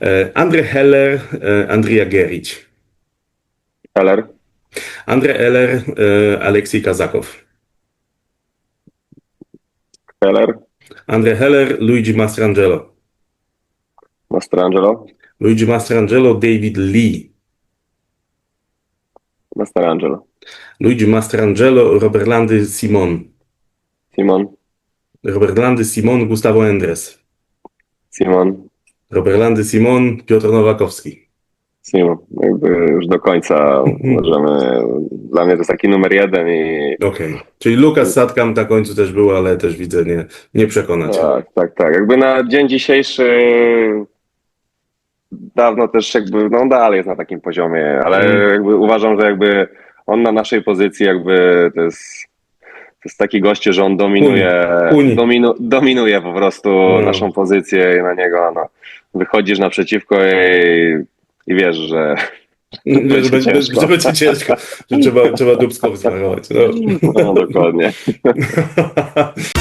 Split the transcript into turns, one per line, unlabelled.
E, Andre Heller, e, Andrija Gerić.
Heller,
Andre Eller, e, Aleksiej Kazakow.
Heller,
Andre Heller, Luigi Mastrangelo.
Mastrangelo,
Luigi Mastrangelo, David Lee.
Mastrangelo,
Luigi Mastrangelo, Robert Landy, Simon.
Simon,
Robert Landy, Simon, Gustavo Endres.
Simon,
Robert Landy, Simon, Piotr Nowakowski.
Simon. Jakby już do końca możemy. Dla mnie to jest taki numer jeden i
Okej. Czyli Lukas Satkam na końcu też był, ale też widzę, nie, nie przekonać.
tak, tak, tak. Jakby na dzień dzisiejszy dawno też jakby, no dalej jest na takim poziomie, ale
Mm.
jakby uważam, że jakby on na naszej pozycji jakby to jest to jest taki goście, że on dominuje,
Uni.
dominu, dominuje po prostu
No.
naszą pozycję i na niego no, wychodzisz naprzeciwko i, i wiesz, że
Że
będzie
będzie,
ciężko.
że będzie ciężko, że trzeba, trzeba dubsko wzmarować. No.
no, dokładnie.